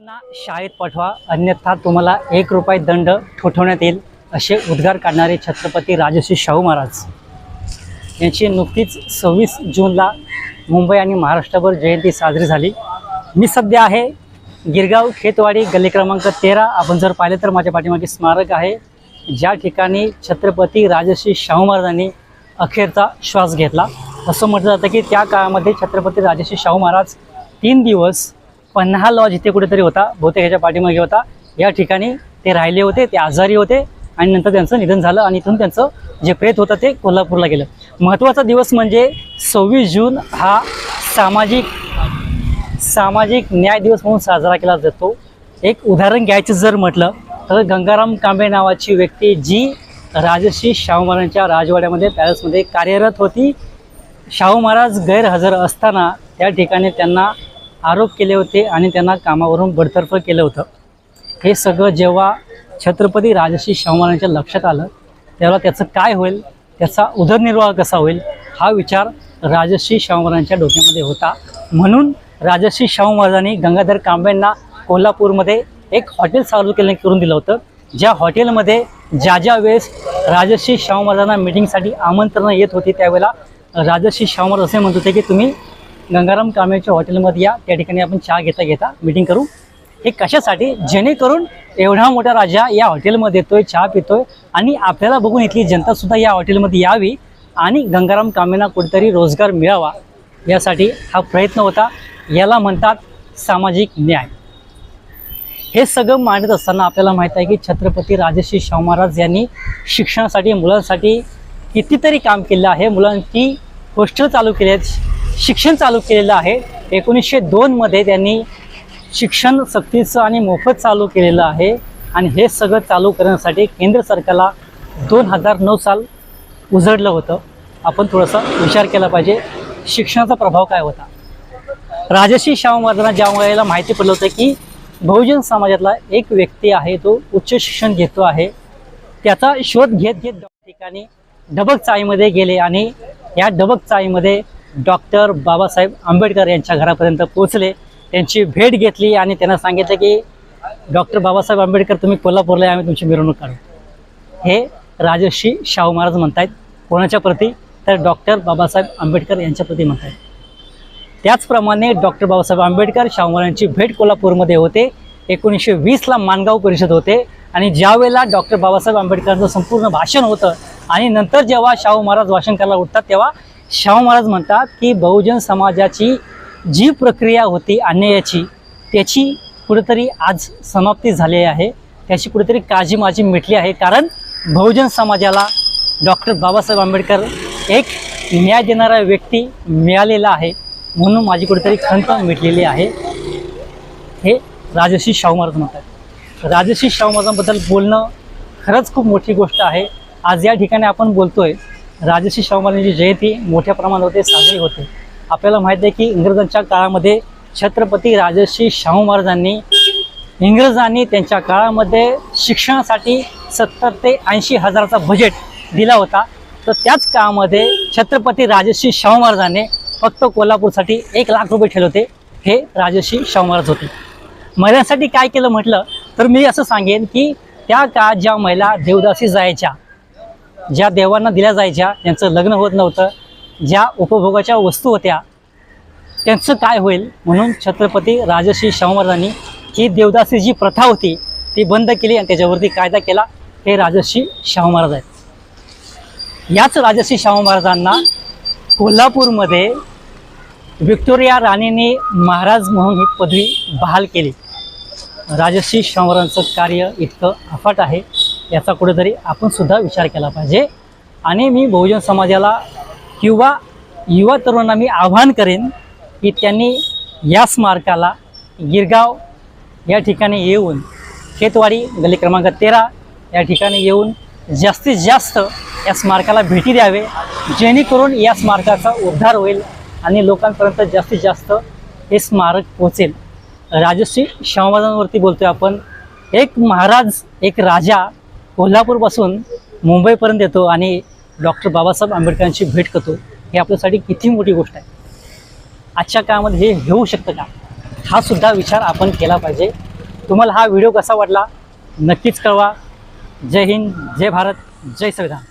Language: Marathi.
मुलांना शाळेत पाठवा. अन्यथा तुम्हाला एक रुपये दंड ठोठवण्यात येईल असे उद्गार काढणारे छत्रपती राजश्री शाहू महाराज. यांची नुकतीच सव्वीस जूनला मुंबई आणि महाराष्ट्रभर जयंती साजरी झाली. मी सध्या आहे गिरगाव खेतवाडी गल्ली क्रमांक तेरा. आपण जर पाहिले तर माझ्या पाठीमागे स्मारक आहे. ज्या ठिकाणी छत्रपती राजश्री शाहू महाराजांनी अखेरचा श्वास घेतला. असं म्हटलं जातं की त्या काळामध्ये छत्रपती राजश्री शाहू महाराज तीन दिवस पन्हा लॉज इथे कुठेतरी होता. बहुतेक ह्याच्या पाठीमागे होता. या ठिकाणी ते राहिले होते ते आजारी होते आणि नंतर त्यांचं निधन झालं आणि इथून त्यांचं जे प्रेत होतं ते कोल्हापूरला गेलं. महत्त्वाचा दिवस म्हणजे सव्वीस जून हा सामाजिक सामाजिक न्याय दिवस म्हणून साजरा केला जातो. एक उदाहरण घ्यायचं जर म्हटलं तर गंगाराम कांबे नावाची व्यक्ती जी राजश्री शाहू महाराजांच्या राजवाड्यामध्ये पॅलेसमध्ये कार्यरत होती. शाहू महाराज गैरहजर असताना त्या ठिकाणी त्यांना आरोप केले होते आणि त्यांना कामावरून बडतर्फ केलं होतं. हे सगळं जेव्हा छत्रपती राजश्री शाहू महाराजांच्या लक्षात आलं तेव्हा त्याचं काय होईल? त्याचा उदरनिर्वाह कसा होईल? हा विचार राजश्री शाहू महाराजांच्या डोक्यामध्ये होता. म्हणून राजश्री शाहू महाराजांनी गंगाधर कांबेंना कोल्हापूरमध्ये एक हॉटेल चालू केलं करून दिलं होतं. ज्या हॉटेलमध्ये ज्या ज्या वेळेस राजश्री शाहू महाराजांना मिटिंगसाठी आमंत्रणं येत होती त्यावेळेला राजश्री शाहू महाराज असे म्हणत होते की तुम्ही गंगाराम कामेच्या हॉटेलमध्ये या. त्या ठिकाणी आपण चहा घेता घेता मीटिंग करू. हे कशासाठी? जेणेकरून एवढा मोठा राजा या हॉटेलमध्ये येतोय चहा पितोय आणि आपल्याला बघून इथली जनतासुद्धा या हॉटेलमध्ये यावी आणि गंगाराम कामेना कुठेतरी रोजगार मिळावा यासाठी हा प्रयत्न होता. याला म्हणतात सामाजिक न्याय. हे सगळं मांडत असताना आपल्याला माहीत आहे की छत्रपती राजश्री शाहू महाराज यांनी शिक्षणासाठी मुलांसाठी कितीतरी काम केलं आहे. मुलांची हॉस्टेल चालू केली आहेत. शिक्षण चालू केलेलं आहे. एकोणीसशे दोनमध्ये त्यांनी शिक्षण सक्तीचं आणि मोफत चालू केलेलं आहे. आणि हे सगळं चालू करण्यासाठी केंद्र सरकारला दोन हजार नऊ साल उजडलं होतं. आपण थोडासा विचार केला पाहिजे. शिक्षणाचा प्रभाव काय होता? राजश्री शाहू महाराजांना ज्या वेळेला माहिती पडलं होतं की बहुजन समाजातला एक व्यक्ती आहे तो उच्च शिक्षण घेतो आहे त्याचा शोध घेत घेत ठिकाणी डबक चाळीमध्ये गेले आणि या डबक चाळीमध्ये डॉक्टर बाबासाहेब आंबेडकर यांच्या घरापर्यंत पोहोचले. त्यांची भेट घेतली आणि त्यांना सांगितलं की डॉक्टर बाबासाहेब आंबेडकर तुम्ही कोल्हापूरला आम्ही तुमची मिरवणूक काढू. हे राजर्षी शाहू महाराज म्हणतायत. कोणाच्या प्रती? तर डॉक्टर बाबासाहेब आंबेडकर यांच्या प्रती म्हणतायत. त्याचप्रमाणे डॉक्टर बाबासाहेब आंबेडकर शाहू महाराजांची भेट कोल्हापूरमध्ये होते. एकोणीसशे वीसला मानगाव परिषद होते. आणि ज्यावेळेला डॉक्टर बाबासाहेब आंबेडकरांचं संपूर्ण भाषण होतं आणि नंतर जेव्हा शाहू महाराज भाषण करायला उठतात तेव्हा शाहू महाराज म्हणतात की बहुजन समाजाची जी प्रक्रिया होती अन्यायाची त्याची कुठेतरी आज समाप्ती झाली आहे. त्याची कुठेतरी काळजी माझी मिटली आहे. कारण बहुजन समाजाला डॉक्टर बाबासाहेब आंबेडकर एक न्याय देणारा व्यक्ती मिळालेला आहे म्हणून माझी कुठेतरी खंत मिटलेली आहे. हे राजश्री शाहू महाराज म्हणतात. राजश्री शाहू महाराजांबद्दल बोलणं खरंच खूप मोठी गोष्ट आहे. आज या ठिकाणी आपण बोलतोय राजश्री शाहू महाराजांची जयंती मोठ्या प्रमाणामध्ये साजरी होते. आपल्याला माहीत आहे की इंग्रजांच्या काळामध्ये छत्रपती राजश्री शाहू महाराजांनी इंग्रजांनी त्यांच्या काळामध्ये शिक्षणासाठी सत्तर ते ऐंशी हजाराचा बजेट दिला होता. तर त्याच काळामध्ये छत्रपती राजश्री शाहू महाराजांनी फक्त कोल्हापूरसाठी एक लाख रुपये ठेवले होते. हे राजश्री शाहू महाराज होते. महिलांसाठी काय केलं म्हटलं तर मी असं सांगेन की त्या काळात ज्या महिला देवदासी जायच्या ज्या देवांना दिल्या जायच्या त्यांचं लग्न होत नव्हतं ज्या उपभोगाच्या वस्तू होत्या त्यांचं काय होईल? म्हणून छत्रपती राजश्री शाहू महाराजांनी ही देवदासी जी प्रथा होती ती बंद केली आणि त्याच्यावरती कायदा केला. हे राजश्री शाहू महाराज आहेत. याच राजश्री शाहू महाराजांना कोल्हापूरमध्ये व्हिक्टोरिया राणीने महाराज म्हणून ही पदवी बहाल केली. राजश्री शाहू महाराजांचं कार्य इतकं अफाट आहे. याचा कुठेतरी आपण सुद्धा विचार केला पाहिजे. आणि मी बहुजन समाजाला किंवा युवा तरुणांना मी आव्हान करेन की त्यांनी या स्मारकाला गिरगाव या ठिकाणी येऊन खेतवाडी गल्ली क्रमांक तेरा या ठिकाणी येऊन जास्तीत जास्त या स्मारकाला भेटी द्यावे. जेणेकरून या स्मारकाचा उद्धार होईल आणि लोकांपर्यंत जास्तीत जास्त हे स्मारक पोचेल राजश्री शाहू बोलतोय आपण. एक महाराज एक राजा कोल्हापूरपासून मुंबईपर्यंत येतो आणि डॉक्टर बाबासाहेब आंबेडकरांची भेट करतो हे आपल्यासाठी किती मोठी गोष्ट आहे. आजच्या काळामध्ये हे होऊ शकतं का? हा सुद्धा विचार आपण केला पाहिजे. तुम्हाला हा व्हिडिओ कसा वाटला? नक्कीच कळवा. जय हिंद जय भारत जय संविधान.